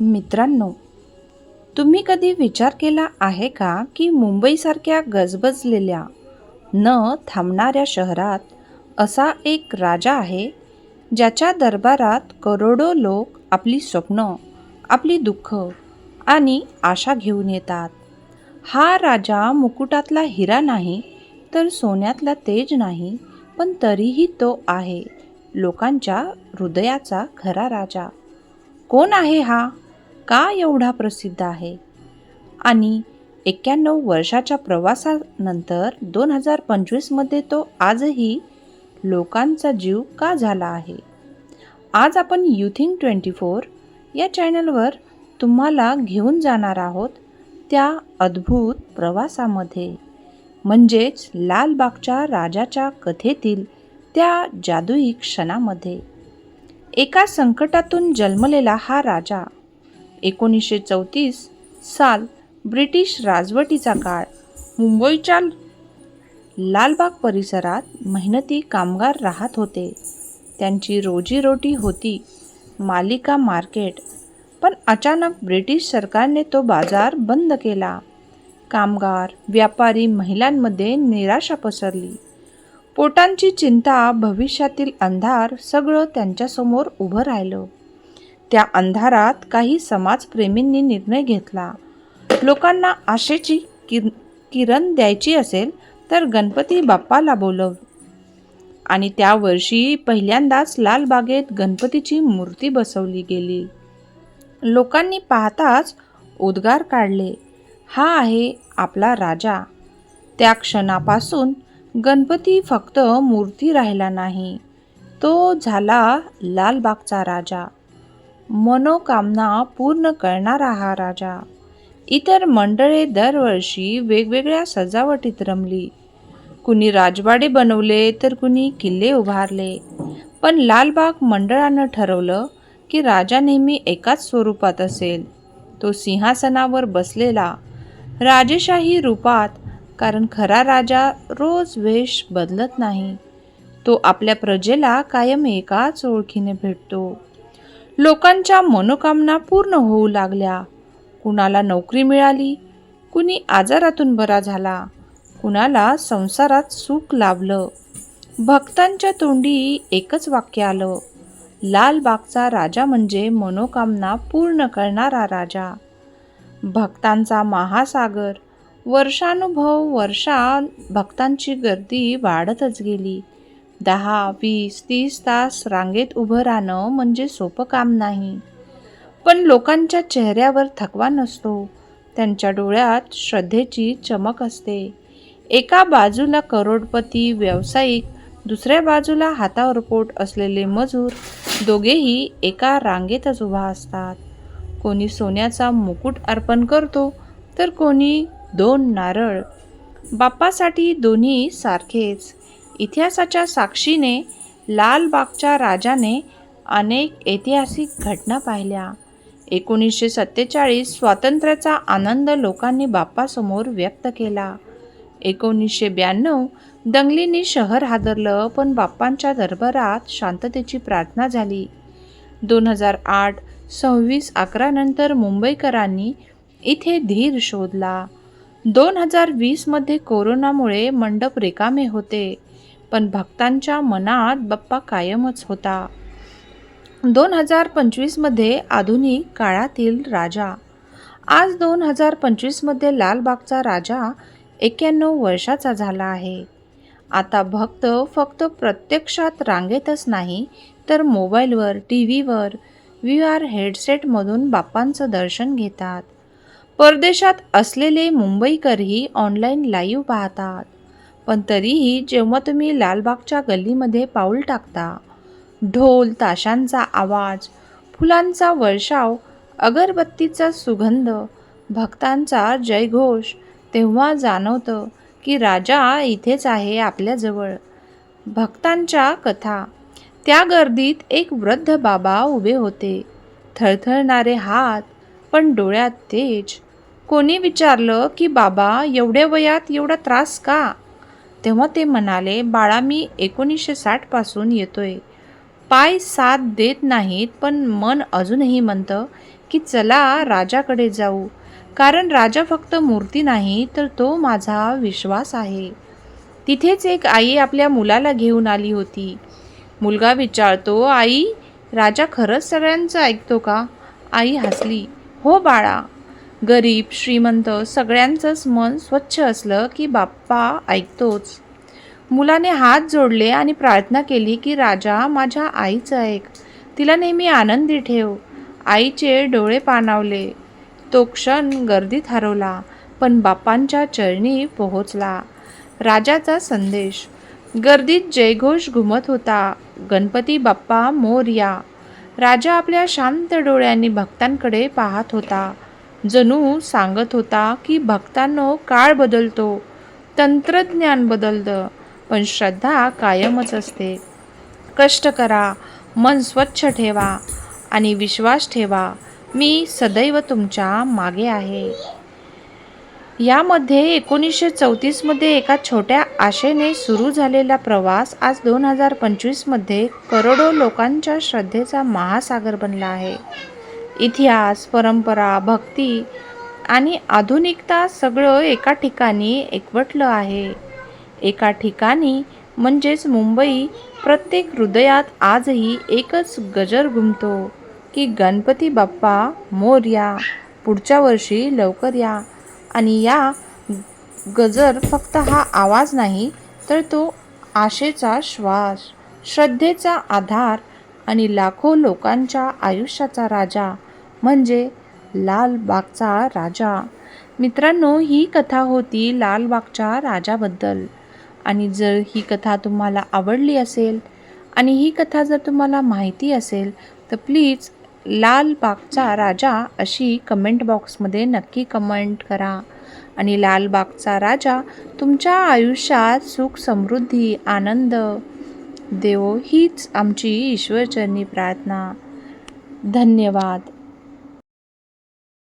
मित्रांनो तुम्ही कधी विचार केला आहे का की मुंबईसारख्या गजबजलेल्या न थांबणाऱ्या शहरात असा एक राजा आहे ज्याच्या दरबारात करोडो लोक आपली स्वप्न आपली दुःख आणि आशा घेऊन येतात? हा राजा मुकुटातला हिरा नाही तर सोन्यातला तेज नाही पण तरीही तो आहे लोकांच्या हृदयाचा खरा राजा. कोण आहे हा? का एवढा प्रसिद्ध आहे? आणि एक्क्याण्णव वर्षाच्या प्रवासानंतर दोन हजार पंचवीसमध्ये तो आजही लोकांचा जीव का झाला आहे? आज आपण युथिंग ट्वेंटी फोर या चॅनलवर तुम्हाला घेऊन जाणार आहोत त्या अद्भुत प्रवासामध्ये. म्हणजेच लालबागच्या राजाच्या कथेतील त्या जादुई क्षणामध्ये. एका संकटातून जन्मलेला हा राजा एकोणीसशे चौतीस साल ब्रिटिश राजवटीचा काळ. मुंबईच्या लालबाग परिसरात मेहनती कामगार राहत होते. त्यांची रोजीरोटी होती मालिका मार्केट. पण अचानक ब्रिटिश सरकारने तो बाजार बंद केला. कामगार व्यापारी महिलांमध्ये निराशा पसरली. पोटांची चिंता भविष्यातील अंधार सगळं त्यांच्यासमोर उभं राहिलं. त्या अंधारात काही समाजप्रेमींनी निर्णय घेतला. लोकांना आशेची किर किरण द्यायची असेल तर गणपती बाप्पाला बोलव. आणि त्या वर्षी पहिल्यांदाच लालबागेत गणपतीची मूर्ती बसवली गेली. लोकांनी पाहताच उद्गार काढले. हा आहे आपला राजा. त्या क्षणापासून गणपती फक्त मूर्ती राहिला नाही. तो झाला लालबागचा राजा. मनोकामना पूर्ण करणारा हा राजा. इतर मंडळे दरवर्षी वेगवेगळ्या सजावटीत रमली. कुणी राजवाडे बनवले तर कुणी किल्ले उभारले. पण लालबाग मंडळानं ठरवलं की राजा नेहमी एकाच स्वरूपात असेल. तो सिंहासनावर बसलेला. राजेशाही रूपात कारण खरा राजा रोज वेश बदलत नाही. तो आपल्या प्रजेला कायम एकाच ओळखीने भेटतो. लोकांच्या मनोकामना पूर्ण होऊ लागल्या. कुणाला नोकरी मिळाली कुणी आजारातून बरा झाला कुणाला संसारात सुख लाभलं. भक्तांच्या तोंडी एकच वाक्य आलं लालबागचा राजा म्हणजे मनोकामना पूर्ण करणारा राजा. भक्तांचा महासागर वर्षानुभव वर्षा भक्तांची गर्दी वाढतच गेली. दहा वीस तीस तास रांगेत उभं राहणं म्हणजे सोपं काम नाही. पण लोकांच्या चेहऱ्यावर थकवा नसतो. त्यांच्या डोळ्यात श्रद्धेची चमक असते. एका बाजूला करोडपती व्यावसायिक दुसऱ्या बाजूला हातावर पोट असलेले मजूर दोघेही एका रांगेतच उभा असतात. कोणी सोन्याचा मुकुट अर्पण करतो तर कोणी दोन नारळ. बाप्पासाठी दोन्ही सारखेच. इतिहासाच्या साक्षीने लालबागच्या राजाने अनेक ऐतिहासिक घटना पाहिल्या. एकोणीसशे सत्तेचाळीस स्वातंत्र्याचा आनंद लोकांनी बाप्पासमोर व्यक्त केला. एकोणीसशे ब्याण्णव दंगलींनी शहर हादरलं पण बाप्पांच्या दरबारात शांततेची प्रार्थना झाली. दोन हजार आठ सव्वीस अकरानंतर मुंबईकरांनी इथे धीर शोधला. दोन हजार वीसमध्ये कोरोनामुळे मंडप रिकामे होते. पण भक्तांच्या मनात बाप्पा कायमच होता. दोन हजार पंचवीसमध्ये आधुनिक काळातील राजा. आज दोन हजार पंचवीसमध्ये लालबागचा राजा एक्क्याण्णव वर्षाचा झाला आहे. आता भक्त फक्त प्रत्यक्षात रांगेतच नाही तर मोबाईलवर टी व्हीवर व्ही आर हेडसेटमधून बाप्पांचं दर्शन घेतात. परदेशात असलेले मुंबईकरही ऑनलाईन लाईव्ह पाहतात. पण तरीही जेव्हा तुम्ही लालबागच्या गल्लीमध्ये पाऊल टाकता ढोल ताशांचा आवाज फुलांचा वर्षाव अगरबत्तीचा सुगंध भक्तांचा जयघोष तेव्हा जाणवतं की राजा इथेच आहे आपल्याजवळ भक्तांच्या कथा. त्या गर्दीत एक वृद्ध बाबा उभे होते. थरथरणारे हात पण डोळ्यात तेज. कोणी विचारलं की बाबा एवढ्या वयात एवढा त्रास का? तेव्हा ते म्हणाले बाळा मी एकोणीसशे साठपासून येतोय. पाय साथ देत नाहीत पण मन अजूनही म्हणतं की चला राजाकडे जाऊ. कारण राजा फक्त मूर्ती नाही तर तो माझा विश्वास आहे. तिथेच एक आई आपल्या मुलाला घेऊन आली होती. मुलगा विचारतो आई राजा खरंच सगळ्यांचं ऐकतो का? आई हसली हो बाळा गरीब श्रीमंत सगळ्यांचंच मन स्वच्छ असलं की बाप्पा ऐकतोच. मुलाने हात जोडले आणि प्रार्थना केली की राजा माझ्या आईचं ऐक. तिला नेहमी आनंदी ठेव. आईचे डोळे पाणावले. तो क्षण गर्दीत हरवला पण बाप्पांच्या चरणी पोहोचला. राजाचा संदेश. गर्दीत जयघोष घुमत होता. गणपती बाप्पा मोरया. राजा आपल्या शांत डोळ्यांनी भक्तांकडे पाहत होता. जणू सांगत होता की भक्तांनो काळ बदलतो तंत्रज्ञान बदलतं पण श्रद्धा कायमच असते. कष्ट करा मन स्वच्छ ठेवा आणि विश्वास ठेवा. मी सदैव तुमच्या मागे आहे. यामध्ये एकोणीसशे चौतीसमध्ये एका छोट्या आशेने सुरू झालेला प्रवास आज दोन हजार पंचवीसमध्ये करोडो लोकांच्या श्रद्धेचा महासागर बनला आहे. इतिहास परंपरा भक्ती आणि आधुनिकता सगळं एका ठिकाणी एकवटलं आहे. एका ठिकाणी म्हणजेच मुंबई प्रत्येक हृदयात आजही एकच गजर घुमतो की गणपती बाप्पा मोरया पुढच्या वर्षी लवकर या. आणि या गजर फक्त हा आवाज नाही तर तो आशेचा श्वास श्रद्धेचा आधार आणि लाखो लोकांच्या आयुष्याचा राजा म्हणजे लालबागचा राजा. मित्रांनो ही कथा होती लालबागच्या राजाबद्दल. आणि जर ही कथा तुम्हाला आवडली असेल आणि ही कथा जर तुम्हाला माहिती असेल तर प्लीज लालबागचा राजा अशी कमेंट बॉक्समध्ये नक्की कमेंट करा. आणि लालबागचा राजा तुमच्या आयुष्यात सुख समृद्धी आनंद देवो हीच आमची ईश्वरचरणी प्रार्थना. धन्यवाद.